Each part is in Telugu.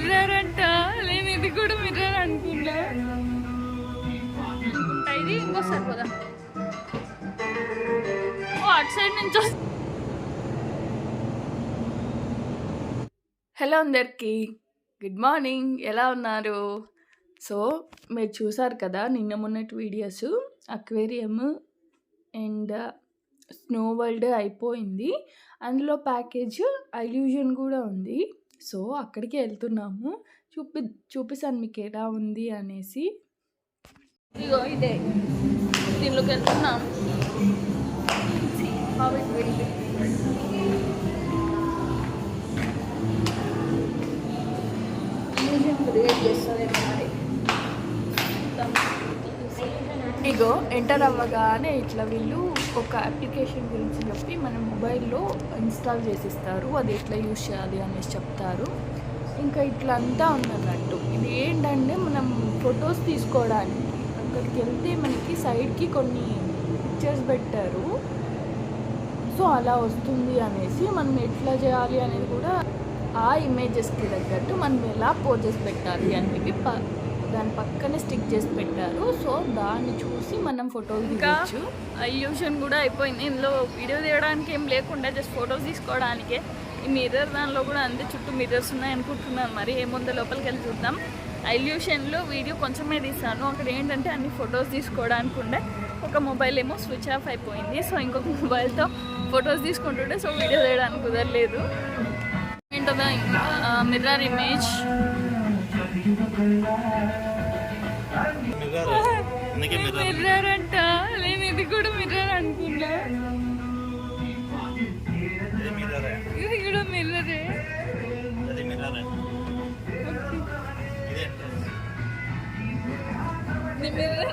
మిర్రర్ అంట నేను ఇది కూడా మిర్రర్ అనుకున్నా ఇది ఇంకోసారి పోదా. ఓ అటు సైడ్ నుంచి హలో అందరికీ. Good morning. ఎలా ఉన్నారు? సో మీరు చూసారు కదా నిన్న మొన్నటి videos. Aquarium and snow world అయిపోయింది. అందులో ప్యాకేజ్ అల్యూజన్ కూడా ఉంది. సో అక్కడికి వెళ్తున్నాము చూపి చూపిస్తాను మీకు ఎలా ఉంది అనేసి. ఇదిగో ఇదే. దీనిలోకి వెళ్తున్నాం How మరి. ఇదిగో ఎంటర్ అవ్వగానే ఇట్లా వీళ్ళు ఒక అప్లికేషన్ గురించి చెప్పి మన మొబైల్లో ఇన్స్టాల్ చేసిస్తారు. అది ఎట్లా యూజ్ చేయాలి అనేసి చెప్తారు. ఇంకా ఇట్లా అంతా ఉందన్నట్టు ఇది ఏంటంటే మనం ఫొటోస్ తీసుకోవడానికి అక్కడికి వెళ్తే మనకి సైడ్కి కొన్ని పిక్చర్స్ పెట్టారు. సో అలా వస్తుంది అనేసి మనం ఎట్లా చేయాలి అనేది కూడా ఆ ఇమేజెస్కి తగ్గట్టు మనం ఎలా పోజెస్ పెట్టాలి అనేవి దాని పక్కనే స్టిక్ చేసి పెట్టారు. సో దాన్ని చూసి మనం ఫోటోలు దిగచ్చు. ఇల్యూషన్ కూడా అయిపోయింది. ఇందులో వీడియో తీయడానికి ఏం లేకుండా జస్ట్ ఫొటోస్ తీసుకోవడానికే. ఈ మిర్రర్ దానిలో కూడా అంతే చుట్టూ మిర్రర్స్ ఉన్నాయి అనుకుంటున్నాను. మరి ఏముందో? లోపలికి వెళ్ళి చూద్దాం. ఇల్యూషన్లో వీడియో కొంచెమే తీసాను అక్కడ ఏంటంటే అన్ని ఫొటోస్ తీసుకోవడానికి ఉండే. ఒక మొబైల్ ఏమో స్విచ్ ఆఫ్ అయిపోయింది. సో ఇంకొక మొబైల్తో ఫొటోస్ తీసుకుంటుంటే సో వీడియో తీయడానికి కుదరలేదు. ఏంటో మిర్రర్ ఇమేజ్ మిర్రర్ మిర్రర్ అంట. నేను ఇది కూడా మిర్రర్ అనుకున్నా ఇది కూడా మిర్రరే మిర్రర్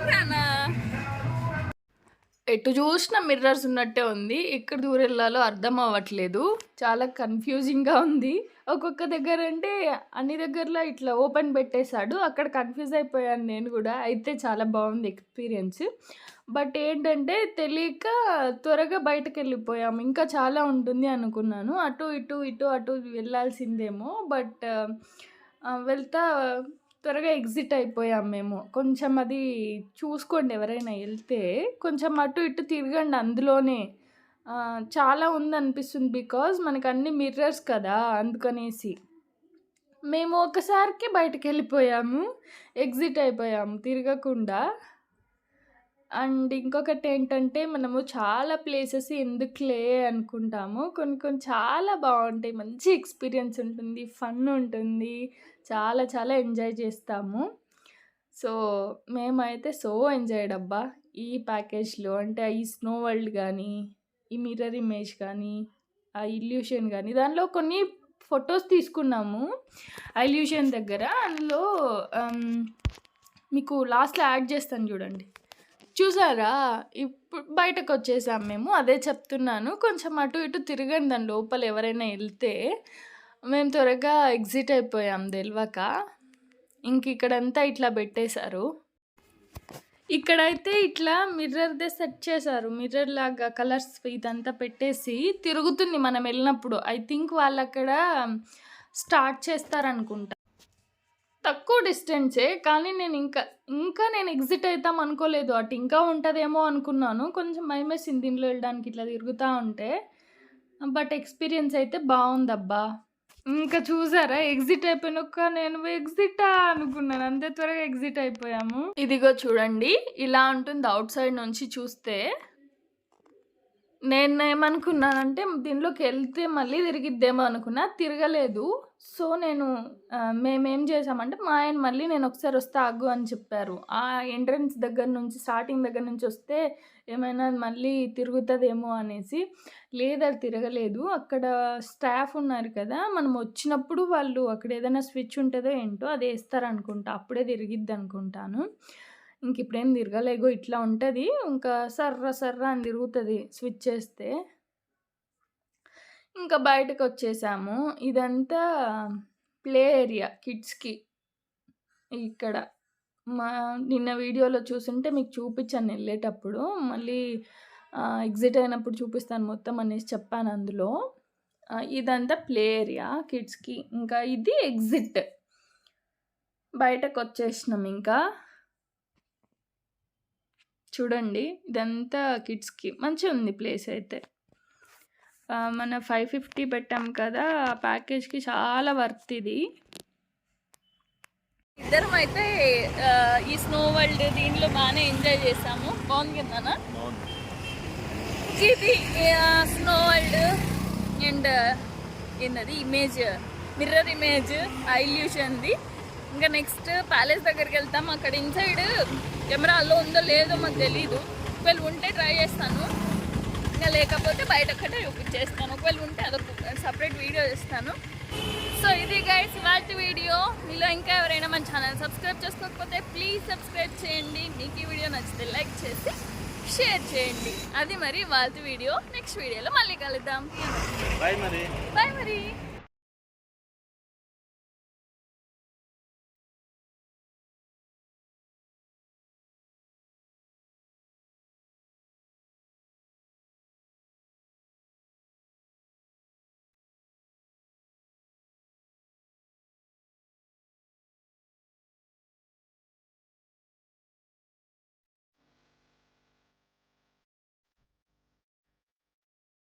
ఎటు చూసిన మిర్రర్స్ ఉన్నట్టే ఉంది. ఎక్కడ దూరం వెళ్ళాలో అర్థం అవ్వట్లేదు. చాలా కన్ఫ్యూజింగ్గా ఉంది. ఒక్కొక్క దగ్గర అంటే అన్ని దగ్గరలో ఇట్లా ఓపెన్ పెట్టేశాడు. అక్కడ కన్ఫ్యూజ్ అయిపోయాను నేను కూడా. అయితే చాలా బాగుంది ఎక్స్పీరియన్స్ బట్ ఏంటంటే తెలియక త్వరగా బయటకు వెళ్ళిపోయాము ఇంకా చాలా ఉంటుంది అనుకున్నాను. అటు ఇటు ఇటు అటు వెళ్ళాల్సిందేమో. బట్ వెళ్తా త్వరగా ఎగ్జిట్ అయిపోయాం మేము. కొంచెం అది చూసుకోండి ఎవరైనా వెళ్తే. కొంచెం అటు ఇటు తిరగండి అందులోనే. చాలా ఉందనిపిస్తుంది బికాజ్ మనకు అన్ని మిర్రర్స్ కదా అందుకనేసి. మేము ఒకసారికి బయటకు వెళ్ళిపోయాము. ఎగ్జిట్ అయిపోయాము తిరగకుండా. అండ్ ఇంకొకటి ఏంటంటే మనము చాలా ప్లేసెస్ ఎందుకులే అనుకుంటాము. కొన్ని కొన్ని చాలా బాగుంటాయి మంచి ఎక్స్పీరియన్స్ ఉంటుంది ఫన్ ఉంటుంది చాలా చాలా ఎంజాయ్ చేస్తాము. సో మేమైతే సో ఎంజాయ్ అబ్బా. ఈ ప్యాకేజ్లో అంటే ఈ స్నో వరల్డ్ కానీ ఈ మిర్రర్ ఇమేజ్ కానీ ఆ ఇల్యూషన్ కానీ దానిలో కొన్ని ఫొటోస్ తీసుకున్నాము. ఆ ఇల్యూషన్ దగ్గర అందులో మీకు లాస్ట్లో యాడ్ చేస్తాను చూడండి. చూసారా? ఇప్పుడు బయటకు వచ్చేసాం మేము. అదే చెప్తున్నాను. కొంచెం అటు ఇటు తిరగండి దాని లోపల ఎవరైనా వెళ్తే. మేము త్వరగా ఎగ్జిట్ అయిపోయాం తెలియక ఇంక ఇక్కడంతా ఇట్లా పెట్టేశారు. ఇక్కడైతే ఇట్లా మిర్రర్దే సెట్ చేశారు. మిర్రర్ లాగా కలర్స్ ఇదంతా పెట్టేసి తిరుగుతుంది మనం వెళ్ళినప్పుడు. ఐ థింక్ వాళ్ళు అక్కడ స్టార్ట్ చేస్తారనుకుంటా. తక్కువ డిస్టెన్సే కానీ నేను ఇంకా ఇంకా నేను ఎగ్జిట్ అవుతాం అనుకోలేదు. అటు ఇంకా ఉంటుందేమో అనుకున్నాను. కొంచెం మైమేసింది దీనిలో వెళ్ళడానికి ఇట్లా తిరుగుతూ ఉంటే. బట్ ఎక్స్పీరియన్స్ అయితే బాగుందబ్బా. ఇంకా చూసారా? ఎగ్జిట్ అయిపోయినాక నేను ఎగ్జిట్ అనుకున్నాను. అంతే త్వరగా ఎగ్జిట్ అయిపోయాము. ఇదిగో చూడండి. ఇలా ఉంటుంది. అవుట్ సైడ్ నుంచి చూస్తే నేను ఏమనుకున్నానంటే దీనిలోకి వెళ్తే మళ్ళీ తిరిగిద్దేమో అనుకున్నా తిరగలేదు. సో నేను మేమేం చేసామంటే మా ఆయన మళ్ళీ నేను ఒకసారి వస్తే ఆగు అని చెప్పారు. ఆ ఎంట్రన్స్ దగ్గర నుంచి స్టార్టింగ్ దగ్గర నుంచి వస్తే ఏమైనా మళ్ళీ తిరుగుతుందేమో అనేసి లేదు అది తిరగలేదు. అక్కడ స్టాఫ్ ఉన్నారు కదా మనం వచ్చినప్పుడు వాళ్ళు అక్కడ ఏదైనా స్విచ్ ఉంటుందో ఏంటో అది వేస్తారనుకుంటా అప్పుడే తిరిగిద్ది అనుకుంటాను ఇంక ఇప్పుడేం తిరగలేగో ఇట్లా ఉంటుంది. ఇంకా సర్ర సర్ర అని తిరుగుతుంది స్విచ్ చేస్తే. ఇంకా బయటకు వచ్చేసాము ఇదంతా ప్లే ఏరియా కిడ్స్కి. ఇక్కడ మా నిన్న వీడియోలో చూసుంటే మీకు చూపించాను వెళ్ళేటప్పుడు. మళ్ళీ ఎగ్జిట్ అయినప్పుడు చూపిస్తాను మొత్తం అనేసి చెప్పాను అందులో. ఇదంతా ప్లే ఏరియా కిడ్స్కి. ఇంకా ఇది ఎగ్జిట్. బయటకు వచ్చేసినాం ఇంకా. చూడండి. ఇదంతా కిడ్స్కి మంచిగా ఉంది ప్లేస్ అయితే. మన ఫైవ్ ఫిఫ్టీ పెట్టాం కదా ఆ ప్యాకేజ్కి చాలా వర్త్ ఇది. ఇద్దరం అయితే ఈ స్నో వరల్డ్ దీనిలో బాగానే ఎంజాయ్ చేసాము. బాగుంది కదా ఇది స్నో వరల్డ్ అండ్ ఏంటది? ఇమేజ్. మిర్రర్ ఇమేజ్ ఐల్యూషన్ది ఇంకా నెక్స్ట్ ప్యాలెస్ దగ్గరికి వెళ్తాం. అక్కడ ఇన్సైడ్ కెమెరా అల్లో ఉందో లేదో మాకు తెలీదు. ఒకవేళ ఉంటే ట్రై చేస్తాను. ఇంకా లేకపోతే బయట ఒక్కటే చూపించేస్తాను. ఒకవేళ ఉంటే అదొక సపరేట్ వీడియో చేస్తాను. సో ఇది గైస్ ఇవాళ వీడియో మీలో ఇంకా ఎవరైనా మన ఛానల్ సబ్స్క్రైబ్ చేసుకోకపోతే ప్లీజ్ సబ్స్క్రైబ్ చేయండి. మీకు ఈ వీడియో నచ్చితే లైక్ చేసి షేర్ చేయండి. అది మరి వాళ్ళ వీడియో నెక్స్ట్ వీడియోలో మళ్ళీ కలుద్దాం. బాయ్ మరి. బాయ్ మరి.